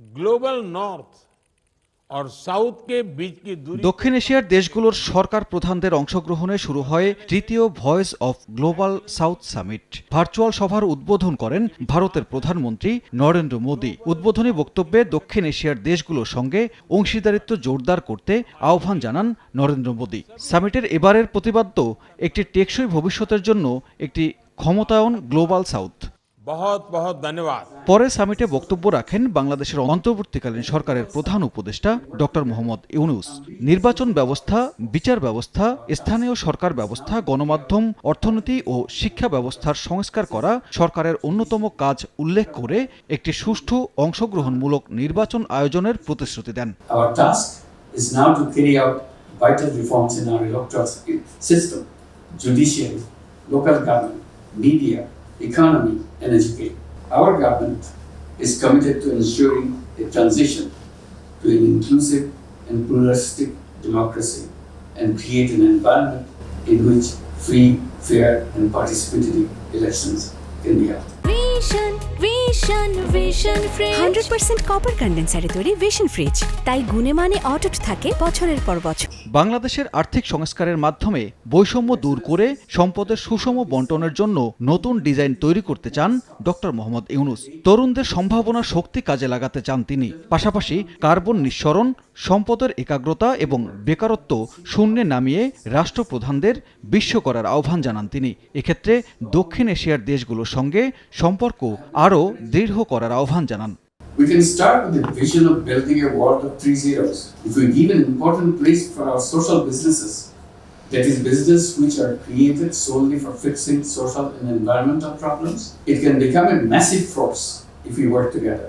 Global north দক্ষিণ এশিয়ার দেশগুলোর সরকার প্রধানদের অংশগ্রহণে শুরু হয় তৃতীয় voice of global south summit. Virtual সভার উদ্বোধন করেন ভারতের প্রধানমন্ত্রী নরেন্দ্র মোদী। উদ্বোধনী বক্তব্যে দক্ষিণ এশিয়ার দেশগুলোর সঙ্গে অংশীদারিত্ব জোরদার করতে আহ্বান জানান নরেন্দ্র মোদী। সামিটের এবারের প্রতিপাদ্য একটি টেকসই ভবিষ্যতের জন্য একটি ক্ষমতায়ন গ্লোবাল সাউথ। পরে সামিটে বক্তব্য রাখেন বাংলাদেশের অন্তর্বর্তীকালীন সরকারের প্রধান উপদেষ্টা ডক্টর মোহাম্মদ ইউনুস। নির্বাচন ব্যবস্থা বিচার ব্যবস্থা স্থানীয় সরকার ব্যবস্থা গণমাধ্যম অর্থনীতি ও শিক্ষা ব্যবস্থার সংস্কার করা সরকারের অন্যতম কাজ উল্লেখ করে একটি সুষ্ঠু অংশগ্রহণমূলক নির্বাচন আয়োজনের প্রতিশ্রুতি দেন। Our task is now to carry out vital reforms in our electoral system, judiciary, local government, media, economy, and. Our government is committed to ensuring a transition to an inclusive and pluralistic democracy and create an environment in which free, fair, and participatory elections can be held. Vision Vision fridge hundred percent copper কন্ডেন্সারে তৈরি Vision fridge তাই গুণে মানে অটুট থাকে বছরের পর বছর। বাংলাদেশের আর্থিক সংস্কারের মাধ্যমে বৈষম্য দূর করে সম্পদের সুষম বন্টনের জন্য নতুন ডিজাইন তৈরি করতে চান ডক্টর মোহাম্মদ ইউনুস। তরুণদের সম্ভাবনা শক্তি কাজে লাগাতে চান তিনি। পাশাপাশি কার্বন নিঃসরণ সম্পদের একাগ্রতা এবং বেকারত্ব শূন্যে নামিয়ে রাষ্ট্রপ্রধানদের বিশ্ব করার আহ্বান জানান তিনি এক্ষেত্রে দক্ষিণ এশিয়ার দেশগুলোর সঙ্গে সম্পর্ক আরও দৃঢ় করার আহ্বান জানান We can start with the vision of building a world of three zeros. If we give an important place for our social businesses, that is, business which are created solely for fixing social and environmental problems, it can become a massive force if we work together.